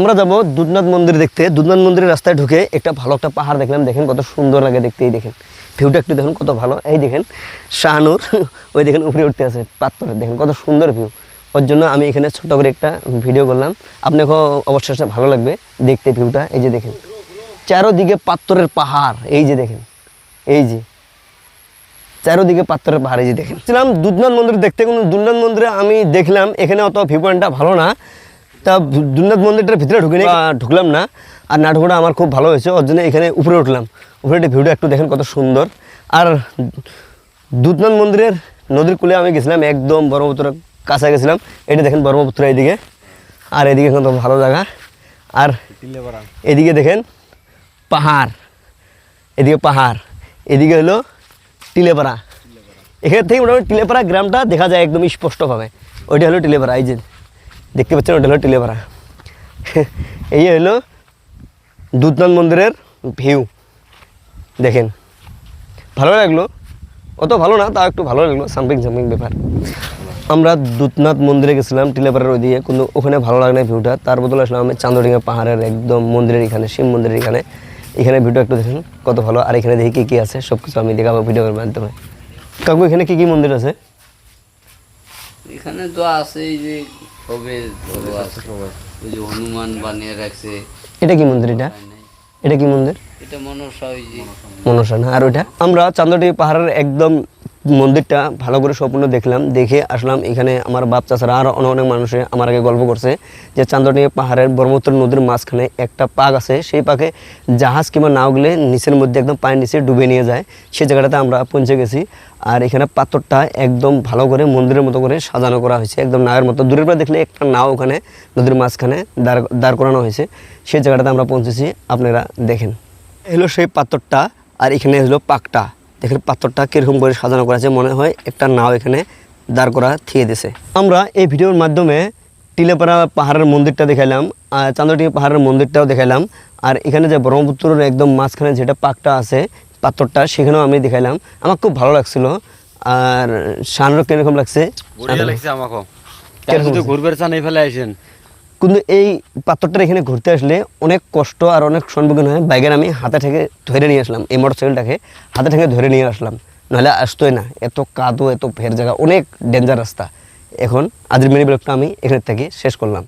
আমরা যাব দুধনাথ মন্দির দেখতে। দুধনাথ মন্দিরের রাস্তায় ঢুকে একটা ভালো একটা পাহাড় দেখলাম। দেখেন কত সুন্দর লাগে দেখতে, এই দেখেন। ভিউটা একটু দেখুন, কত ভালো। এই দেখেন, শাহানুর, ওই দেখেন উপরে উঠতে আছে পাত্তরে দেখেন কত সুন্দর ভিউ। ওর জন্য আমি এখানে ছোট করে একটা ভিডিও করলাম। আপনাকেও অবশ্যই ভালো লাগবে দেখতে ভিউটা। এই যে দেখেন, চারোদিকে পাত্তরের পাহাড়। এই যে দেখেন, এই যে, চারোদিকে পাত্রের পাহাড়ে। যে দেখেন। ছিলাম দুধনাথ মন্দির দেখতে, কিন্তু দুধনাথ মন্দিরে আমি দেখলাম, এখানে অত ভিউ পয়েন্টটা ভালো না। তা দুধনাথ মন্দিরটার ভিতরে ঢুকিনি। বা ঢুকলাম না। আর না ঢুকাটা আমার খুব ভালো হয়েছে। ওর জন্য এখানে উপরে উঠলাম। উপরে ভিউটা একটু দেখেন কত সুন্দর। আর দুধনাথ মন্দিরের নদীর কূলে আমি গেছিলাম একদম ব্রহ্মপুত্রের কাছে গেছিলাম। এটা দেখেন ব্রহ্মপুত্র এইদিকে। আর এদিকে কত ভালো জায়গা। আর এদিকে দেখেন পাহাড়। এদিকে পাহাড়। এদিকে হলো টিলেপাড়া। এখান থেকে মোটামুটি টিলেপাড়া গ্রামটা দেখা যায় একদম স্পষ্টভাবে। ওইটা হলো টিলেপাড়া, এই যে। দেখতে পাচ্ছেন, ওটা হলো টিলেপাড়া। এই হলো দুধনাথ মন্দিরের ভিউ দেখেন, ভালো লাগল। অত ভালো না তা একটু ভালো লাগল সামথিং সামথিং ব্যাপার। আমরা দুধনাথ মন্দিরে গেছিলাম, টিলেপাড়ার ওইদিকে, কিন্তু ওখানে ভালো লাগে না ভিউটা তার বদলে আসলাম আমি চান্দডিঙ্গা পাহাড়ের একদম মন্দিরের এখানে, শিব মন্দিরের এখানে। এখানে ভিডিও একটু দেখেন, কত ভালো। আর এখানে দেখি কী কী আছে সব কিছু আমি দেখাবো ভিডিওর মাধ্যমে কাকু, এখানে কী কী মন্দির আছে? এখানে তো আছে এই যে ওই যে হনুমান বানিয়ে রাখছে। এটা কি মন্দির এটা? এটা কি মন্দির? এটা মনসা ওই যে। মনসা না আর ওইটা? আমরা চান্দটি পাহাড়ের একদম মন্দিরটা ভালো করে সম্পূর্ণ দেখলাম, দেখে আসলাম, এখানে আমার বাপ চাচারা আর অনেক অনেক মানুষে আমার আগে গল্প করছে যে চান্দটি পাহাড়ের ব্রহ্মপুত্র নদীর মাঝখানে একটা পাক আছে, সেই পাকে জাহাজ কিংবা নাও গেলে নিচের মধ্যে একদম পায়ের নিচে ডুবে নিয়ে যায় সেই জায়গাটাতে আমরা পৌঁছে গেছি। আর এখানে পাথরটা একদম ভালো করে মন্দিরের মতো করে সাজানো করা হয়েছে, একদম নাওয়ের মতো। দূরের পরে দেখলে একটা নাও ওখানে নদীর মাঝখানে দাঁড় দাঁড় করানো হয়েছে সেই জায়গাটাতে আমরা পৌঁছেছি, আপনারা দেখেন। এলো সেই পাথরটা, আর এখানে হলো পাকটা। দেখেন পাথরটা কীরকম করে সাজানো করা আছে মনে হয় একটা নাও এখানে দাঁড় করা থিয়ে দিছে আমরা এই ভিডিওর মাধ্যমে টিলেপাড়া পাহাড়ের মন্দিরটা দেখাইলাম আর চান্দটি পাহাড়ের মন্দিরটাও দেখাইলাম আর এখানে যে ব্রহ্মপুত্রের একদম মাঝখানে যেটা পাকটা আছে পাথরটা সেখানেও আমি দেখাইলাম। আমার খুব ভালো লাগছিল আর শানরও কীরকম লাগছে? লাগছে আমাকে? ঘুরবার চান এইফালে আইসেন কিন্তু এই পাথরটা এখানে ঘুরতে আসলে অনেক কষ্ট আর অনেক সম্মুখীন হয়। বাইকের আমি হাতে ঠেকে ধরে নিয়ে আসলাম, এই মোটর সাইকেলটাকে হাতে ঠেকে ধরে নিয়ে আসলাম। নাহলে আসতোই না, এত কাদো, এত ফের জায়গা, অনেক ডেঞ্জার রাস্তা। এখন আজকের মিনি ব্লগটা আমি এখানে থেকে শেষ করলাম।